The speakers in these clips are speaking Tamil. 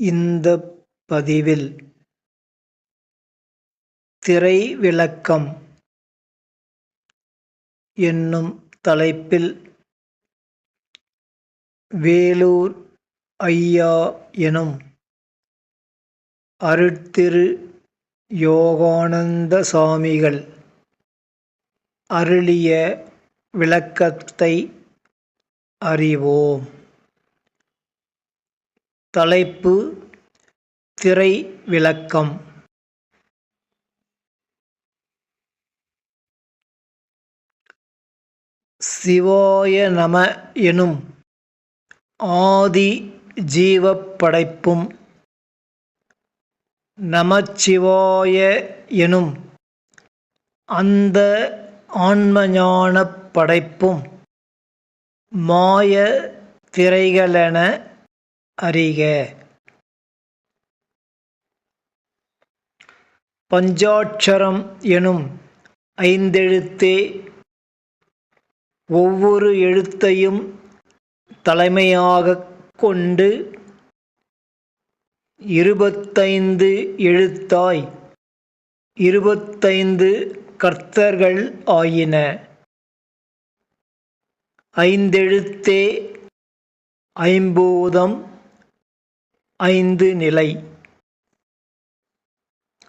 இந்த பதிவில் திரை விளக்கம் என்னும் தலைப்பில் வேலூர் ஐயா எனும் அருட்திரு யோகானந்த சாமிகள் அருளிய விளக்கத்தை அறிவோம். தலைப்பு திரை விளக்கம் சிவாய நம எனும் ஆதி ஜீவப் படைப்பும் நமச்சிவாய எனும் அந்த ஆன்மஞானப் படைப்பும் மாய திரைகளென அறிக. பஞ்சாட்சரம் எனும் ஐந்தெழுத்தே ஒவ்வொரு எழுத்தையும் தலைமையாகக் கொண்டு இருபத்தைந்து எழுத்தாய் இருபத்தைந்து கர்த்தர்கள் ஆயின. ஐந்தெழுத்தே ஐம்பூதம் ஐந்து நிலை.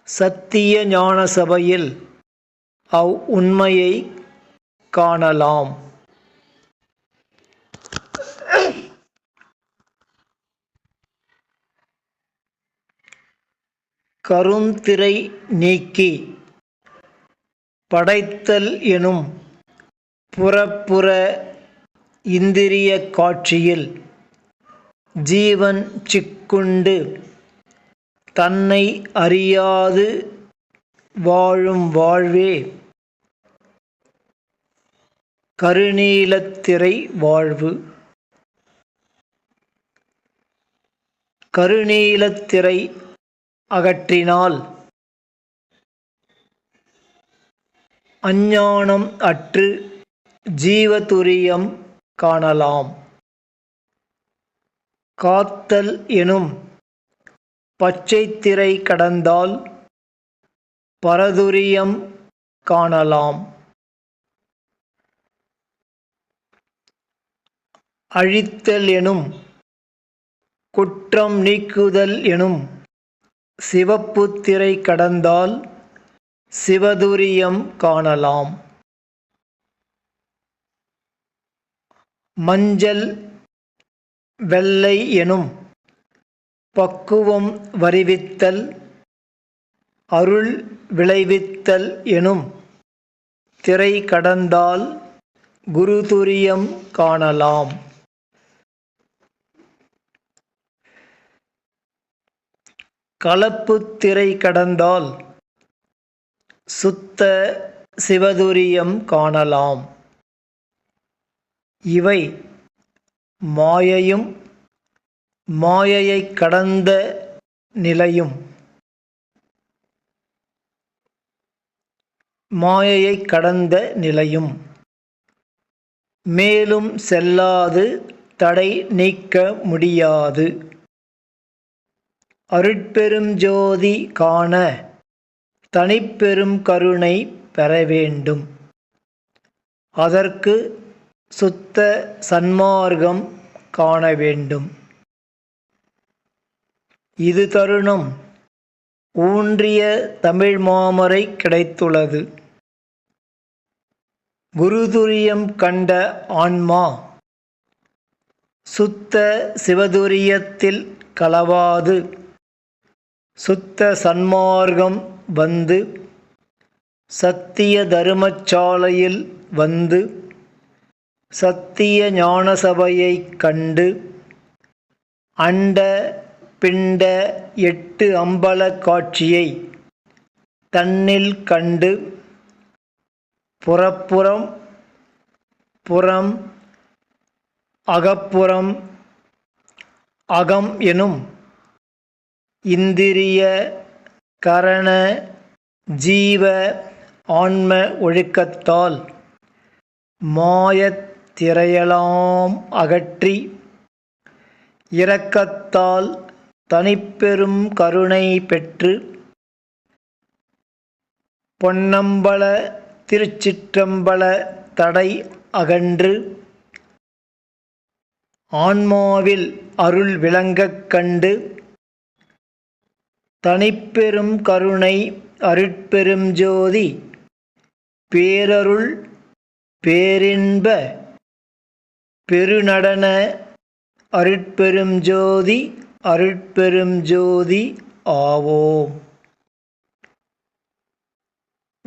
சத்திய ஞான சபையில் அவ் உண்மையை காணலாம். கருந்திரை நீக்கி படைத்தல் எனும் புறப்புற இந்திரிய காட்சியில் ஜீவன் சிக்குண்டு. தன்னை அறியாது வாழும் வாழ்வே. கருநீலத்திரை வாழ்வு. கருநீலத்திரை அகற்றினால் அஞ்ஞானம் அற்று ஜீவதுரியம் காணலாம். காத்தல் எனும் பச்சைத்திரை கடந்தால் பரதுரியம் காணலாம். அழித்தல் எனும் குற்றம் நீக்குதல் எனும் சிவப்பு திரை கடந்தால் சிவதுரியம் காணலாம். மஞ்சள் வெள்ளை எனும் பக்குவம் வருவித்தல் அருள் விளைவித்தல் எனும் திரை கடந்தால் குருதுரியம் காணலாம். கலப்பு திரை கடந்தால் சுத்த சிவதுரியம் காணலாம். இவை மாயையும் மாயையை கடந்த நிலையும். மாயையை கடந்த நிலையும். மேலும் செல்லாது தடை நீக்க முடியாது. அருட்பெரும் ஜோதி காண தனிப்பெரும் கருணை பெற வேண்டும். அதற்கு சுத்த சன்மார்க்கம் காண வேண்டும். இது தருணம் ஊன்றிய தமிழ் மாமரை கிடைத்துள்ளது. குருதுரியம் கண்ட ஆன்மா சுத்த சிவதுரியத்தில் களவாது சுத்த சன்மார்க்கம் வந்து சத்திய தருமச்சாலையில் வந்து சத்திய ஞான சபையைக் கண்டு அண்ட பிண்ட எட்டு அம்பல காட்சியை தன்னில் கண்டு புறப்புறம் புறம் அகப்புறம் அகம் எனும் இந்திரிய கரண ஜீவ ஆன்ம ஒழுக்கத்தால் மாயத் திரையலாம் அகற்றி இரக்கத்தால் தனிப்பெரும் கருணை பெற்று பொன்னம்பல திருச்சிற்றம்பல தடை அகன்று ஆன்மாவில் அருள் விளங்கக் கண்டு தனிப்பெரும் கருணை அருட்பெரும் ஜோதி பேரருள் பேரின்ப பெருநடன அருட்பெரும் ஜோதி அருட்பெரும் ஜோதி ஆவோம்.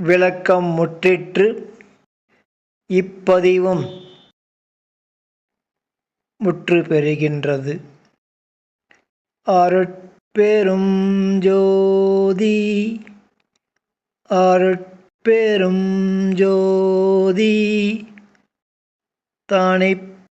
விளக்கம் முற்றிற்று இப்பதிவும் முற்று பெறுகின்றது. அருட்பெரும் ஜோதி அருட்பெரும் ஜோதி